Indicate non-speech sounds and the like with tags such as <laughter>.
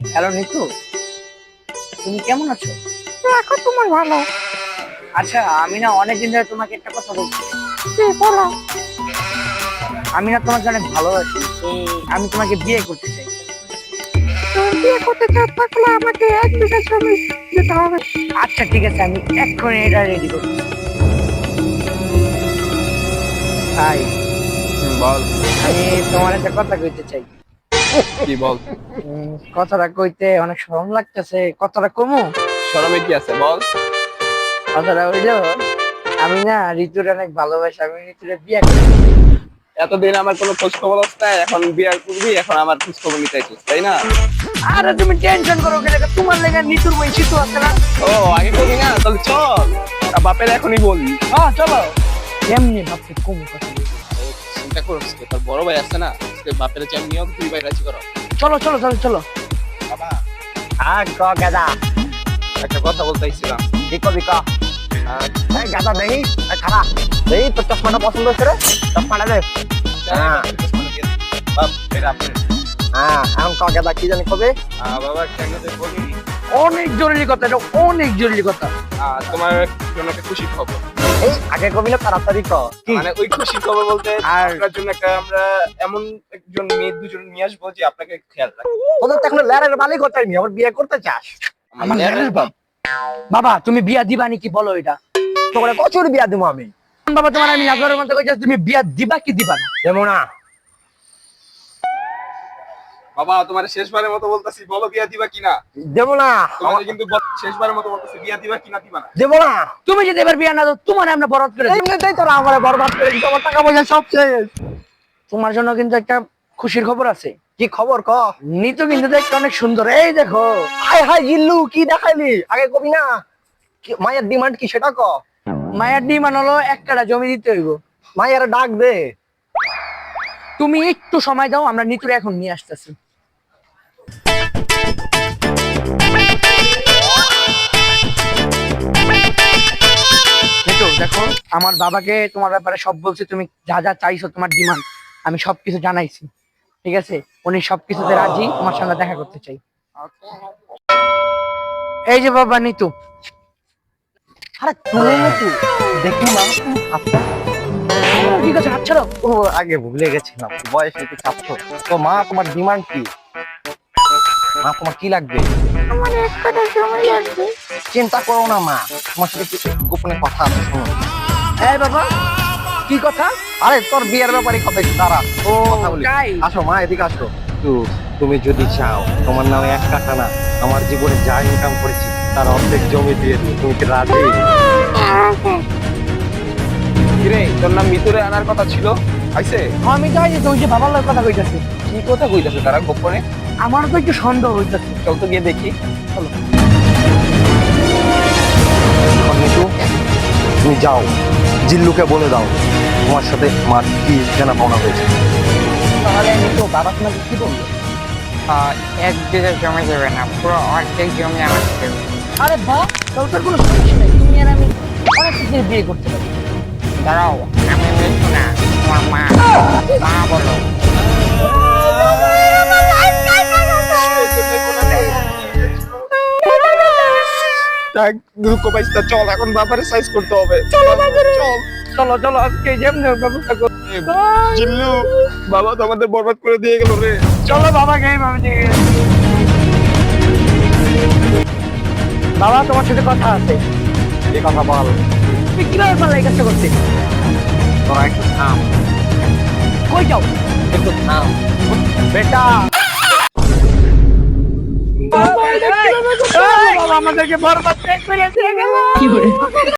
Hello Nitu. তুমি কেমন আছো? এখন তোমার ভালো। আচ্ছা আমি না অনেকদিন ধরে তোমাকে একটা কথা বলছি। কি বলো? আমি না তোমাকে অনেক ভালোবাসি। আমি তোমাকে বিয়ে করতে চাই। তুমি বিয়ে করতে চাও তাহলে আমাকে এক বিঘা জমি দিতে হবে। আচ্ছা ঠিক আছে আমি এক্ষুনি এটা রেডি করছি। তাই বল। আমি তোমার একটা কথা কইতে চাই। <laughs> কি বল? কথাটা কইতে অনেক শরম লাগতেছে কথাটা কমু? শরমে কি আছে বল? কথাটা হইল আমি না ঋতুর অনেক ভালোবাসি আমি ঋতুরে বিয়ে করতে এতদিন আমার কোনো খোঁজ খবর এখন বিয়ার করবি এখন আমার খোঁজ খবর নিতে চাইছিস, তাই না? আরে তুমি টেনশন করো কেন তোমার লেগে নিতুর বই শিশু আছে না? ও আগে না তাহলে চল। বাপের এখনই বলি। হ্যাঁ চলো। এমনি ভাবছি কম কথা চিন্তা করছ কি? তোর বড় ভাই আছে না? আজকে বাপের চাই নিয়োগ তুই ভাই রাজি করো। চলো চলো চলো চলো। বাবা। হ্যাঁ ক গাদা? একটা কথা বলতে চাইছিলাম। কি কবি ক এই গাদা দেখি এই খারাপ দেখি তোর চশমাটা পছন্দ হচ্ছে রে? চশমাটা দে। হ্যাঁ। বাপ এর আপনি হ্যাঁ এখন ক গাদা কি জানি কবে? বাবা কেন বলি অনেক জরুরি কথা এটা অনেক জরুরি কথা। তোমার জন্য একটা খুশি খবর। এই আগে তাড়াতাড়ি ক? মানে ওই খুশি খবর বলতে আপনার জন্য একটা আমরা এমন একজন মেয়ে দুজন নিয়ে আসব যে আপনাকে খেয়াল রাখবে। তোদের তো এখন ল্যারের মালিক হতে নি আবার বিয়ে করতে চাস? আমার ল্যারের বাপ। বাবা তুমি বিয়া দিবা নাকি বলো এটা? তোমার কচুর বিয়া দিব আমি। বাবা তোমার আমি নাগরের মধ্যে কইছি তুমি বিয়া দিবা কি দিবা না? দেবো না। বাবা তোমার শেষবারের মতো বলতেছি বলো বিয়া দিবা কিনা? দেবো না। তোমাদের কিন্তু শেষবারের মতো বলতেছি বিয়া দিবা কিনা দিবা না। দেবো না। তুমি যদি এবার বিয়া না দাও তোমার আমরা বরদ করে এমনিতেই তোরা আমার বরবাদ করে আমার টাকা পয়সা সব শেষ। তোমার জন্য কিন্তু একটা খুশির খবর আছে। কি খবর ক? নিতু কিন্তু দেখতে অনেক সুন্দর। এই দেখো। হাই হাই জিল্লু কি দেখাইলি? আগে কবি না। মায়ের ডিমান্ড কি সেটা ক? মায়ের ডিমান্ড হলো এক কাটা জমি দিতে হইব। মায়ের ডাক দে। তুমি একটু সময় দাও আমরা নিতুরে এখন নিয়ে আসতেছি। আমার বাবাকে তোমার ব্যাপারে সব বলছি তুমি যা যা চাইছো তোমার ডিমান্ড আমি সবকিছু জানাইছি। ঠিক আছে? উনি সবকিছুতে রাজি তোমার সঙ্গে দেখা করতে চাই। এই যে বাবা নিতু। আরে তুলে নাকি দেখি না। আচ্ছা ঠিক আছে হাত ছাড়ো। ও আগে ভুলে গেছিলাম। বয়স একটু ছাত্র তো মা তোমার ডিমান্ড কি? মা তোমার কি লাগবে? আমার এক জমি লাগবে। চিন্তা করো না মা। তোমার সাথে কিছু গোপনে কথা আছে শোনো এই বাবা কি কথা? আরে তোর বিয়ের ব্যাপারে কথা একটু দাঁড়া। ও কথা বলি। আসো মা এদিকে আসো। তো তুমি যদি চাও তোমার নামে এক কাটা না আমার জীবনে যা ইনকাম করেছি তার অর্ধেক জমি দিয়ে দিই তুমি কি রাজি? কিরে তোর নাম মিতুরে আনার কথা ছিল? আইছে? আমি যাই যে তুই যে বাবার লোক কথা কইতাছি। কি কথা কইতাছে তারা গোপনে। আমার তো একটু সন্দেহ হইতাছে। চল তো গিয়ে দেখি। নিতু তুমি যাও। জিল্লুকে বলে দাও তোমার সাথে মার কি জানা পাওনা হয়েছে। তাহলে আমি তো বাবা তোমাকে কি বলব? এক বিঘা জমি দেবে না পুরো অর্ধেক জমি আমাকে দেবে আরে বা তোর কোনো সমস্যা নেই তুমি আর আমি অনেক কিছু বিয়ে করতে পারি। দাঁড়াও আমি মিঠু না তোমার মা দেখ দুঃখ পাইছি তা চল এখন বাবারে সাইজ করতে হবে। চলো বাবারে। চল চলো চলো আজকে যেমনি ব্যবস্থা করো। জিল্লু বাবা তো আমাদের বরবাদ করে দিয়ে গেল রে। চলো বাবা আমি দিয়ে বাবা তোমার সাথে কথা আছে? এই কথা বল? তুমি কীভাবে পারলে এই কাজটা করতে? তোরা একটু থাম। কই যাও? একটু থাম। বেটা। আমাদেরকে বরবাদ করে?